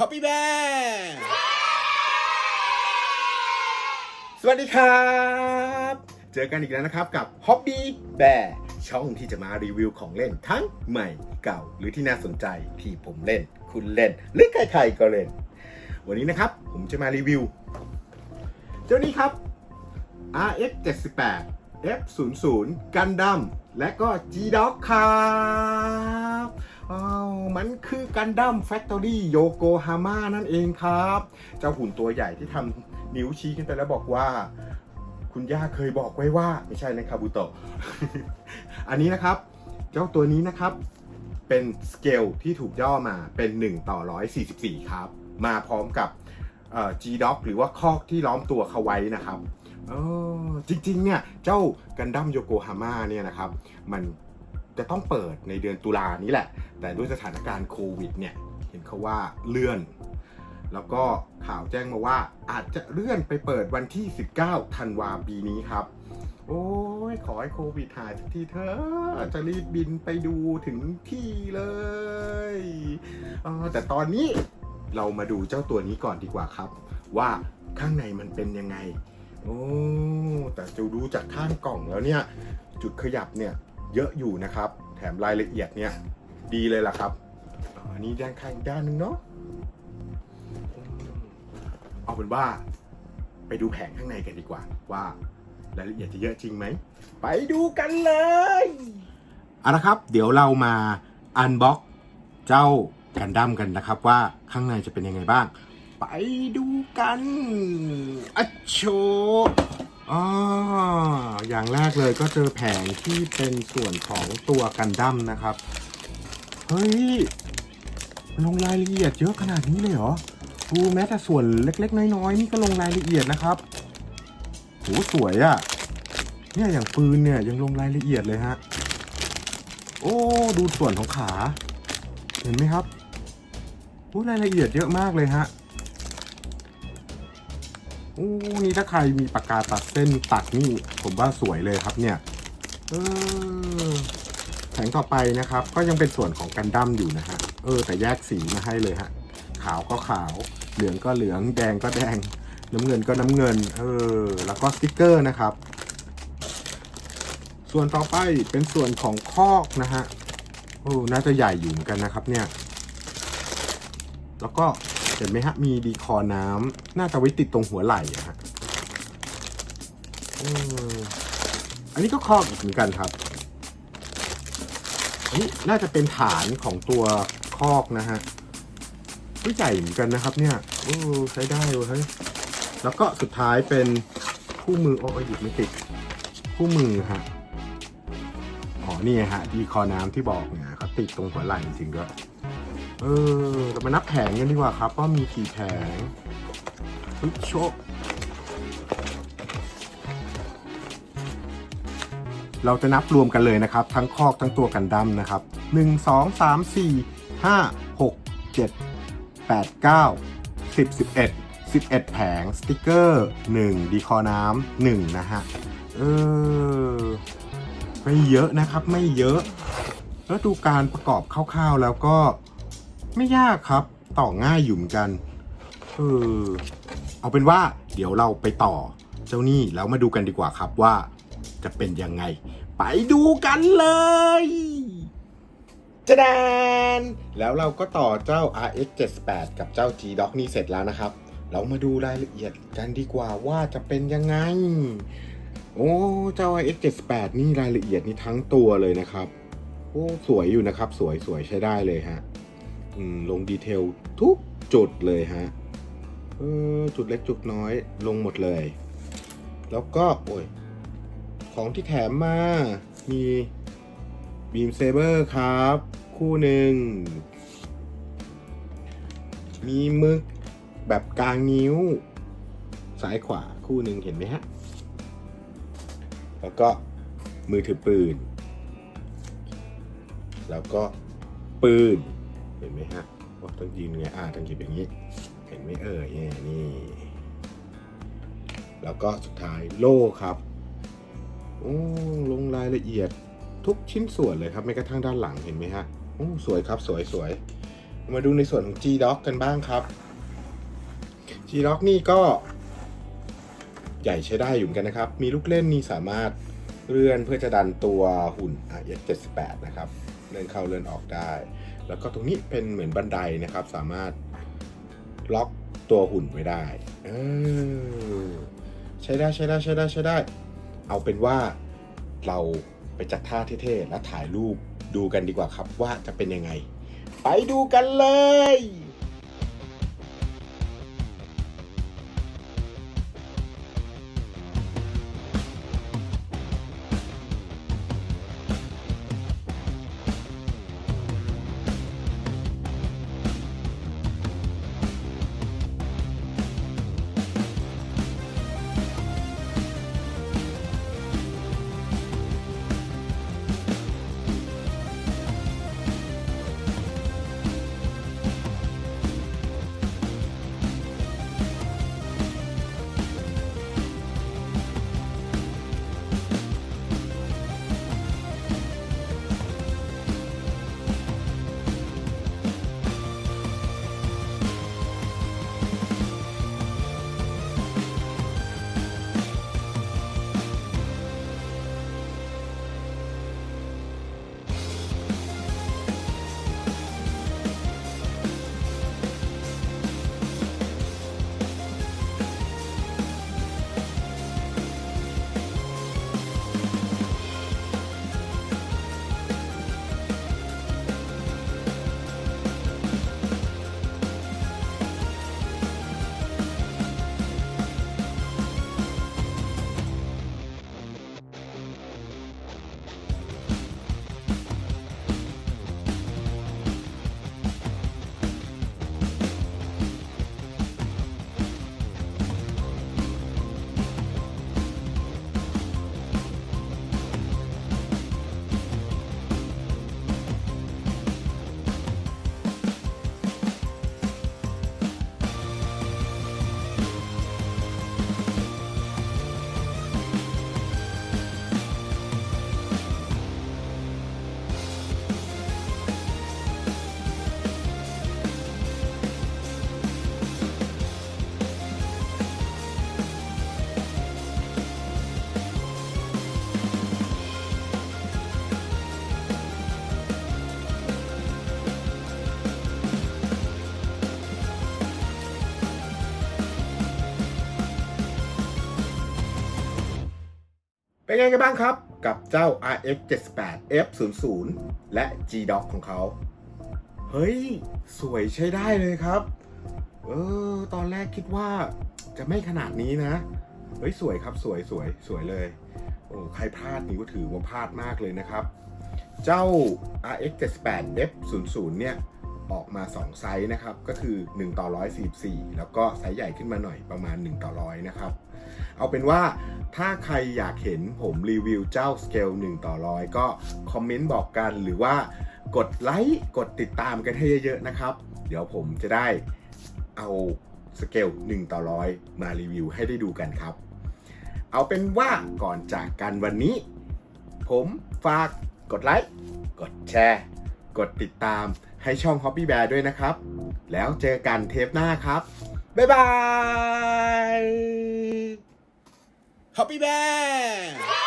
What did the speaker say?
Happy Bear สวัสดีครับ เจอกันอีกแล้วนะครับกับ Hobby Bear ช่องที่จะมารีวิวของเล่นทั้งใหม่เก่าหรือที่น่าสนใจที่ผมเล่น คุณเล่น หรือใครๆก็เล่น วันนี้นะครับผมจะมารีวิว เจ้านี้ครับ RX 78 F 0 0 Gundam และก็ G Dog ครับอ้าวมันคือ Gundam Factory Yokohama นั่นเองครับ เจ้าหุ่นตัวใหญ่ที่ทำนิ้วชี้ขึ้นไปแล้วบอกว่า คุณย่าเคยบอกไว้ว่าไม่ใช่นะคาบุโตะอันนี้นะครับ เจ้าตัวนี้นะครับ เป็นสเกลที่ถูกย่อมาเป็น 1 ต่อ 144 ครับ มาพร้อมกับเอ่อ G-Dock หรือว่าคอกที่ล้อมตัวเขาไว้นะครับ เออจริงๆเนี่ยเจ้ากันดั้มโยโกฮาม่าเนี่ยนะครับมันจะต้องเปิดในเดือนตุลานี้แหละ แต่ด้วยสถานการณ์โควิดเนี่ยเห็นเขาว่าเลื่อน แล้วก็ข่าวแจ้งมาว่าอาจจะเลื่อนไปเปิดวันที่ 19 ธันวาปีนี้ครับ โอ้ยขอให้โควิดหายสักทีเถอะจะรีบบินไปดูถึงที่เลยเออแต่ตอนนี้เรามาดูเจ้าตัวนี้ก่อนดีกว่าครับ ว่าข้างในมันเป็นยังไง โอ้แต่จะดูจากข้างกล่องแล้วเนี่ย จุดขยับเนี่ยเยอะอยู่นะครับ แถมรายละเอียดเนี่ยดีเลยล่ะครับอันนี้ด้านข้างอีกด้านหนึ่งเนาะเอาเป็นว่า ไปดูแผงข้างในกันดีกว่า ว่ารายละเอียดจะเยอะจริงไหม ไปดูกันเลยเอาละครับ เดี๋ยวเรามาอันบ็อกเจ้ากันดั้มกันนะครับ ว่าข้างในจะเป็นยังไงบ้าง ไปดูกันอัชโชอ่าอย่างแรกเลยก็เจอแผงที่เป็นส่วนของตัวกันดั้มนะครับ เฮ้ย ลงรายละเอียดเยอะขนาดนี้เลยเหรอดูแม้แต่ส่วนเล็ก ๆ น้อยๆนี่ก็ลงรายละเอียดนะครับโหสวยอะ่ะ เนี่ยอย่างปืนเนี่ยยังลงรายละเอียดเลยฮะ โอ้ ดูส่วนของขา เห็นไหมครับโอ้รายละเอียดเยอะมากเลยฮะ อ้นี่ถ้าใครมีปากกาตัดเส้นตัดนี่ผมว่าสวยเลยครับเนี่ยแผงต่อไปนะครับ ก็ยังเป็นส่วนของกันดั้มอยู่นะฮะเออแต่แยกสีมาให้เลยฮะขาวก็ขาว เหลืองก็เหลือง แดงก็แดง น้ำเงินก็น้ำเงิน เออ แล้วก็สติกเกอร์นะครับ ส่วนต่อไปเป็นส่วนของคอกนะฮะโอ้น่าจะใหญ่อยู่เหมือนกันนะครับเนี่ย แล้วก็ เห็นไหมฮะ มีดีคอร์น้ำน่าจะไว้ติดตรงหัวไหล่อะฮะอันนี้ก็คอกอีกเหมือนกันครับอันนี้น่าจะเป็นฐานของตัวคอกนะฮะก็ใหญ่เหมือนกันนะครับ เนี่ยโอ้ใช้ได้เว้ยเฮ้ยแล้วก็สุดท้ายเป็นคู่มือโอ้ยหยิบไม่ติดคู่มือฮะอ๋อนี่ฮะดีคอน้ำที่บอกเนี่ยเขาติดตรงหัวไหล่จริงๆด้วย เออเรามานับแผงกันดีกว่าครับ ว่ามีกี่แผงฮึโชะเราจะนับรวมกันเลยนะครับ ทั้งคอกทั้งตัวกันดั้มนะครับ 1 2 3 4 5 6 7 8 9 10 11 11 แผง สติกเกอร์ 1 ดีคอน้ำ1นะฮะ เออ ไม่เยอะนะครับไม่เยอะ แล้วดูการประกอบคร่าวๆแล้วก็ ไม่ยากครับ ต่อง่ายอยู่เหมือนกันเออเอาเป็นว่าเดี๋ยวเราไปต่อเจ้านี่แล้วมาดูกันดีกว่าครับว่าจะเป็นยังไง ไปดูกันเลยจะแดน แล้วเราก็ต่อเจ้า RX 78กับเจ้า G Doc นี่เสร็จแล้วนะครับ เรามาดูรายละเอียดกันดีกว่าว่าจะเป็นยังไง โอ้เจ้า RX 78นี่รายละเอียดนี่ทั้งตัวเลยนะครับ โอ้สวยอยู่นะครับ สวยสวยใช้ได้เลยฮะ ลงดีเทลทุกจุดเลยฮะจุดเล็กจุดน้อยลงหมดเลย แล้วก็โอ้ยของที่แถมมามีบีมเซเบอร์ครับ คู่หนึ่ง มีมึกแบบกลางนิ้ว ซ้ายขวาคู่หนึ่งเห็นไหมฮะ แล้วก็มือถือปืน แล้วก็ปืน เห็นไหมฮะว่าต้องยืนไงอ่าต้องหยิบอย่างนี้ เห็นไหมเอ่ยนี่ แล้วก็สุดท้ายโล่ครับโอ้ลงรายละเอียดทุกชิ้นส่วนเลยครับไม่กระทั่งด้านหลังเห็นไหมฮะโอ้สวยครับสวยสวยมาดูในส่วนของ G-Doc กันบ้างครับ G-Doc นี่ก็ใหญ่ใช้ได้อยู่เหมือนกันนะครับ มีลูกเล่นนี่สามารถเลื่อนเพื่อจะดันตัวหุ่น RS 78 นะครับ เลื่อนเข้าเลื่อนออกได้ แล้วก็ตรงนี้เป็นเหมือนบันไดนะครับ สามารถล็อกตัวหุ่นไว้ได้เออใช้ได้ใช้ได้ใช้ได้ใช้ได้ เอาเป็นว่าเราไปจัดท่าเท่ๆ แล้วถ่ายรูปดูกันดีกว่าครับว่าจะเป็นยังไง ไปดูกันเลย เป็นไงกันบ้างครับ กับเจ้า RX 78 F 0 0และ G-Dock ของเขา เฮ้ย สวยใช้ได้เลยครับ เออ ตอนแรกคิดว่าจะไม่ขนาดนี้นะ เฮ้ย สวยครับสวยสวยสวยเลยโอ้ใครพลาดนี่ก็ถือว่าพลาดมากเลยนะครับ เจ้า RX 78 F 0 0เนี่ยออกมา 2 ไซส์นะครับ ก็คือ 1 ต่อ 144 แล้วก็ไซส์ใหญ่ขึ้นมาหน่อยประมาณ 1 ต่อ 100 นะครับ เอาเป็นว่าถ้าใครอยากเห็นผมรีวิวเจ้าสเกล1ต่อร้อยก็คอมเมนต์บอกกันหรือว่ากดไลค์กดติดตามกันให้เยอะๆนะครับ เดี๋ยวผมจะได้เอาสเกล1ต่อร้อยมารีวิวให้ได้ดูกันครับ เอาเป็นว่าก่อนจากกันวันนี้ ผมฝากกดไลค์กดแชร์ กดติดตามให้ช่อง Hobby Bear ด้วยนะครับ แล้วเจอกันเทปหน้าครับ บ๊ายบาย Happy Bear